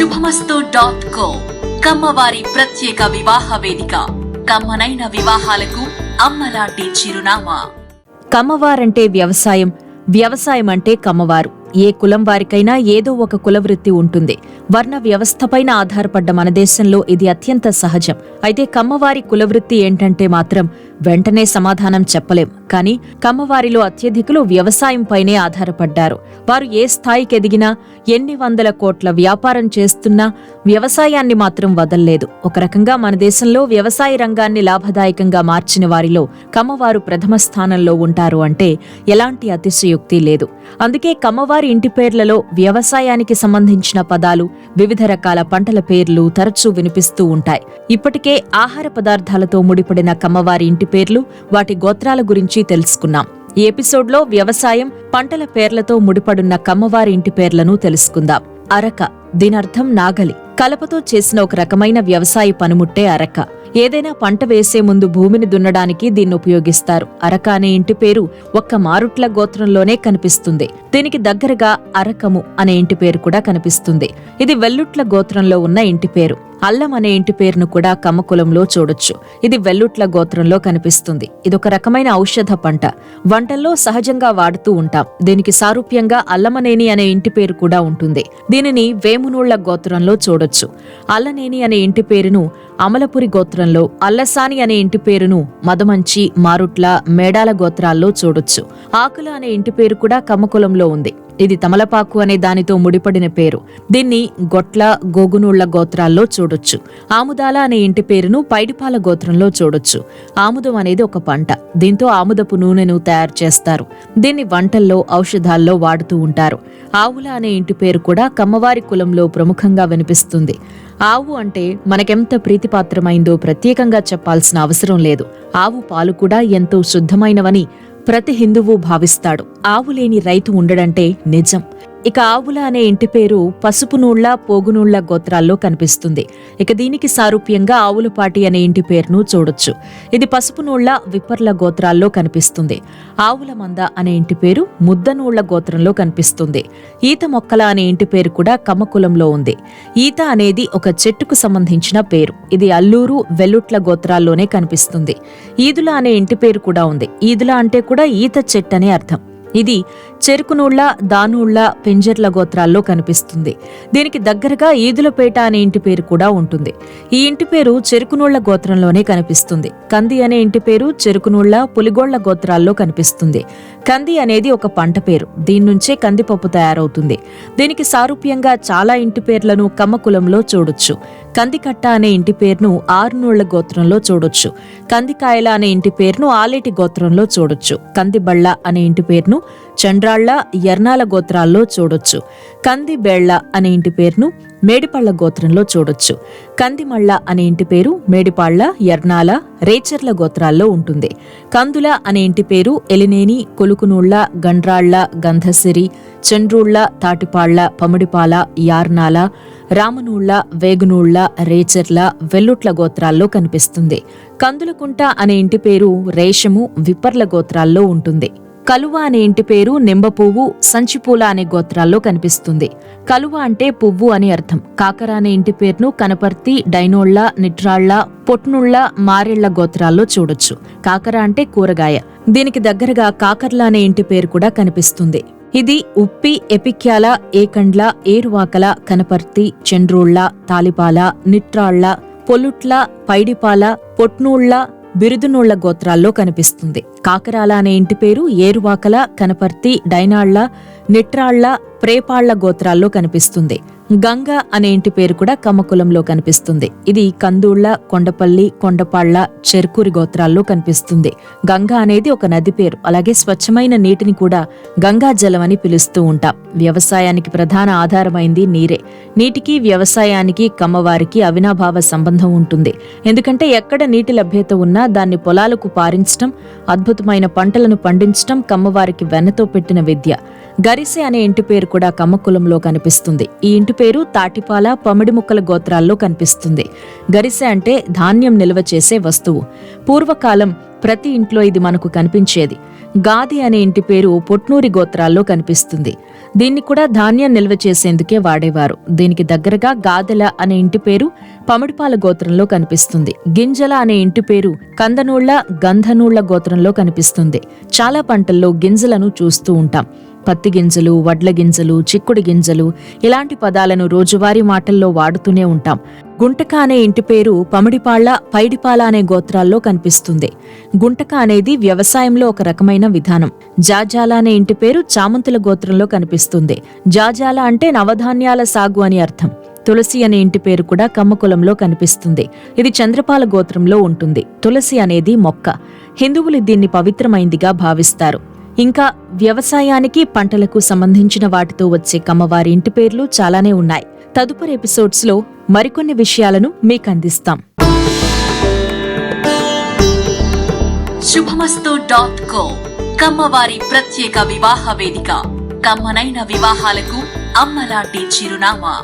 శుభమస్తు dot co కమ్మవారి ప్రత్యేక వివాహ వేదిక. కమ్మనైన వివాహాలకు అమ్మలాంటి చిరునామా. కమ్మవారంటే వ్యవసాయం. వ్యవసాయం అంటే కమ్మవారు. ఏ కులం వారికైనా ఏదో ఒక కులవృత్తి ఉంటుంది. వర్ణ వ్యవస్థపైన ఆధారపడ్డ మన దేశంలో ఇది అత్యంత సహజం. అయితే కమ్మవారి కులవృత్తి ఏంటంటే మాత్రం వెంటనే సమాధానం చెప్పలేం. కానీ కమ్మవారిలో అత్యధికులు వ్యవసాయంపైనే ఆధారపడ్డారు. వారు ఏ స్థాయికి ఎదిగినా ఎన్ని వందల కోట్ల వ్యాపారం చేస్తున్నా వ్యవసాయాన్ని మాత్రం వదల్లేదు. ఒక రకంగా మన దేశంలో వ్యవసాయ రంగాన్ని లాభదాయకంగా మార్చిన వారిలో కమ్మవారు ప్రథమ స్థానంలో ఉంటారు అంటే ఎలాంటి అతిశయోక్తి లేదు. అందుకే కమ్మవారి ఇంటి పేర్లలో వ్యవసాయానికి సంబంధించిన పదాలు వివిధ రకాల పంటల పేర్లు తరచూ వినిపిస్తూ ఉంటాయి. ఇప్పటికే ఆహార పదార్థాలతో ముడిపడిన కమ్మవారి ఇంటి పేర్లు వాటి గోత్రాల గురించి తెలుసుకున్నాం. ఈ ఎపిసోడ్లో వ్యవసాయం పంటల పేర్లతో ముడిపడున్న కమ్మవారి ఇంటి పేర్లను తెలుసుకుందాం. అరక దీనర్థం నాగలి. కలపతో చేసిన ఒక రకమైన వ్యవసాయ పనిముట్టే అరక. ఏదైనా పంట వేసే ముందు భూమిని దున్నడానికి దీన్ని ఉపయోగిస్తారు. అరక అనే ఇంటి పేరు ఒక్క మారుట్ల గోత్రంలోనే కనిపిస్తుంది. దీనికి దగ్గరగా అరకము అనే ఇంటి పేరు కూడా కనిపిస్తుంది. ఇది వెల్లుట్ల గోత్రంలో ఉన్న ఇంటి పేరు. అల్లం అనే ఇంటి పేరును కూడా కమ్మకులంలో చూడొచ్చు. ఇది వెల్లుట్ల గోత్రంలో కనిపిస్తుంది. ఇదొక రకమైన ఔషధ పంట. వంటల్లో సహజంగా వాడుతూ ఉంటాం. దీనికి సారూప్యంగా అల్లమనేని అనే ఇంటి పేరు కూడా ఉంటుంది. దీనిని వేమునూళ్ళ గోత్రంలో చూడొచ్చు. అల్లనేని అనే ఇంటి పేరును అమలపురి గోత్రంలో అల్లసాని అనే ఇంటి పేరును మదమంచి మారుట్ల మేడాల గోత్రాల్లో చూడొచ్చు. ఆకుల అనే ఇంటి పేరు కూడా కమ్మకులంలో ఉంది. ఇది తమలపాకు అనే దానితో ముడిపడిన పేరు. దీన్ని గొట్ల గోగునూళ్ళ గోత్రాల్లో చూడొచ్చు. ఆముదాల అనే ఇంటి పేరును పైడిపాల గోత్రంలో చూడొచ్చు. ఆముదం అనేది ఒక పంట. దీంతో ఆముదపు నూనెను తయారు చేస్తారు. దీన్ని వంటల్లో ఔషధాల్లో వాడుతూ ఉంటారు. ఆవుల అనే ఇంటి పేరు కూడా కమ్మవారి కులంలో ప్రముఖంగా వినిపిస్తుంది. ఆవు అంటే మనకెంత ప్రీతిపాత్రమైందో ప్రత్యేకంగా చెప్పాల్సిన అవసరం లేదు. ఆవు పాలు కూడా ఎంతో శుద్ధమైనవని ప్రతి హిందువు భావిస్తాడు. ఆవు లేని రైతు ఉండడంటే నిజం. ఇక ఆవుల అనే ఇంటి పేరు పసుపు నూళ్ళ పోగునూళ్ళ గోత్రాల్లో కనిపిస్తుంది. ఇక దీనికి సారూప్యంగా ఆవులపాటి అనే ఇంటి పేరును చూడొచ్చు. ఇది పసుపునూళ్ళ విప్పర్ల గోత్రాల్లో కనిపిస్తుంది. ఆవుల మంద అనే ఇంటి పేరు ముద్దనూళ్ళ గోత్రంలో కనిపిస్తుంది. ఈత మొక్కల అనే ఇంటి పేరు కూడా కమ్మకులంలో ఉంది. ఈత అనేది ఒక చెట్టుకు సంబంధించిన పేరు. ఇది అల్లూరు వెల్లుట్ల గోత్రాల్లోనే కనిపిస్తుంది. ఈదుల అనే ఇంటి పేరు కూడా ఉంది. ఈదుల అంటే కూడా ఈత చెట్టు అనే అర్థం. ఇది చెరుకునూళ్ళ దానూళ్ళ పెంజర్ల గోత్రాల్లో కనిపిస్తుంది. దీనికి దగ్గరగా ఈదులపేట అనే ఇంటి పేరు కూడా ఉంటుంది. ఈ ఇంటి పేరు చెరుకునూళ్ళ గోత్రంలోనే కనిపిస్తుంది. కంది అనే ఇంటి పేరు చెరుకునూళ్ళ పులిగోళ్ళ గోత్రాల్లో కనిపిస్తుంది. కంది అనేది ఒక పంట పేరు. దీని నుంచే కందిపప్పు తయారవుతుంది. దీనికి సారూప్యంగా చాలా ఇంటి పేర్లను కమ్మకులంలో చూడొచ్చు. కందికట్ట అనే ఇంటి పేరును ఆరునూళ్ళ గోత్రంలో చూడొచ్చు. కందికాయల అనే ఇంటి పేరును ఆలేటి గోత్రంలో చూడొచ్చు. కందిబళ్ళ అనే ఇంటి పేరును చండ్రాళ్ళ ఎర్నాల గోత్రాల్లో చూడొచ్చు. కందిబేళ్ళ అనే ఇంటి పేరును మేడిపళ్ళ గోత్రంలో చూడొచ్చు. కందిమళ్ళ అనే ఇంటి పేరు మేడిపాళ్ళ ఎర్నాల రేచర్ల గోత్రాల్లో ఉంటుంది. కందుల అనే ఇంటి పేరు ఎలినేని కొలుకునూళ్ళ గండ్రాళ్ళ గంధసిరి చండ్రూళ్ళ తాటిపాళ్ళ పమిడిపాల యార్నాల రామనూళ్ళ వేగునూళ్ళ రేచర్ల వెల్లుట్ల గోత్రాల్లో కనిపిస్తుంది. కందులకుంట అనే ఇంటి పేరు రేషము విప్పర్ల గోత్రాల్లో ఉంటుంది. కలువ అనే ఇంటి పేరు నింబపువ్వు సంచిపూల అనే గోత్రాల్లో కనిపిస్తుంది. కలువ అంటే పువ్వు అని అర్థం. కాకర అనే ఇంటి పేరును కనపర్తి డైనోళ్ళ నిట్రాళ్ళ పొట్నుళ్ళ మారేళ్ళ గోత్రాల్లో చూడొచ్చు. కాకర అంటే కూరగాయ. దీనికి దగ్గరగా కాకర్ల అనే ఇంటి పేరు కూడా కనిపిస్తుంది. ఇది ఉప్పి ఎపిక్యాల ఏకండ్ల ఏరువాకల కనపర్తి చండ్రోళ్ళ తాలిపాల నిట్రాళ్ళ పొలుట్ల పైడిపాల పొట్నూళ్ళ బిరుదునూళ్ళ గోత్రాల్లో కనిపిస్తుంది. కాకరాల అనే ఇంటి పేరు ఏరువాకల కనపర్తి డైనాళ్ళ నిట్రాళ్ళ ప్రేపాళ్ళ గోత్రాల్లో కనిపిస్తుంది. గంగ అనే ఇంటి పేరు కూడా కమ్మకులంలో కనిపిస్తుంది. ఇది కందూళ్ళ కొండపల్లి కొండపాళ్ళ చెరుకూరి గోత్రాల్లో కనిపిస్తుంది. గంగ అనేది ఒక నది పేరు. అలాగే స్వచ్ఛమైన నీటిని కూడా గంగా జలం అని పిలుస్తూ ఉంటాం. వ్యవసాయానికి ప్రధాన ఆధారమైంది నీరే. నీటికి వ్యవసాయానికి కమ్మవారికి అవినాభావ సంబంధం ఉంటుంది. ఎందుకంటే ఎక్కడ నీటి లభ్యత ఉన్నా దాన్ని పొలాలకు పారించటం అద్భుతమైన పంటలను పండించటం కమ్మవారికి వెన్నతో పెట్టిన విద్య. గరిసె అనే ఇంటి పేరు కూడా కమ్మకులంలో కనిపిస్తుంది. ఈ ఇంటి పేరు తాటిపాల పమిడి ముక్కల గోత్రాల్లో కనిపిస్తుంది. గరిసె అంటే ధాన్యం నిల్వ చేసే వస్తువు. పూర్వకాలం ప్రతి ఇంట్లో ఇది మనకు కనిపించేది. గాది అనే ఇంటి పేరు పొట్నూరి గోత్రాల్లో కనిపిస్తుంది. దీన్ని కూడా ధాన్యం నిల్వ చేసేందుకే వాడేవారు. దీనికి దగ్గరగా గాదెల అనే ఇంటి పేరు పమిడిపాల గోత్రంలో కనిపిస్తుంది. గింజల అనే ఇంటి పేరు కందనూళ్ళ గంధనూళ్ళ గోత్రంలో కనిపిస్తుంది. చాలా పంటల్లో గింజలను చూస్తూ ఉంటాం. పత్తి గింజలు వడ్ల గింజలు చిక్కుడు గింజలు ఇలాంటి పదాలను రోజువారీ మాటల్లో వాడుతూనే ఉంటాం. గుంటక అనే ఇంటి పేరు పమిడిపాళ్ళ పైడిపాల అనే గోత్రాల్లో కనిపిస్తుంది. గుంటక అనేది వ్యవసాయంలో ఒక రకమైన విధానం. జాజాల అనే ఇంటి పేరు చామంతుల గోత్రంలో కనిపిస్తుంది. జాజాల అంటే నవధాన్యాల సాగు అని అర్థం. తులసి అనే ఇంటి పేరు కూడా కమ్మకులంలో కనిపిస్తుంది. ఇది చంద్రపాల గోత్రంలో ఉంటుంది. తులసి అనేది మొక్క. హిందువులు దీన్ని పవిత్రమైందిగా భావిస్తారు. ఇంకా వ్యవసాయానికి పంటలకు సంబంధించిన వాటితో వచ్చే కమ్మవారి ఇంటి పేర్లు చాలానే ఉన్నాయి. తదుపరి ఎపిసోడ్స్లో మరికొన్ని విషయాలను మీకు అందిస్తాం శుభమస్తు డాట్ కో కమ్మవారి ప్రత్యేక వివాహ వేదిక. కమ్మనైన వివాహాలకు అమ్మలాంటి చిరునామా.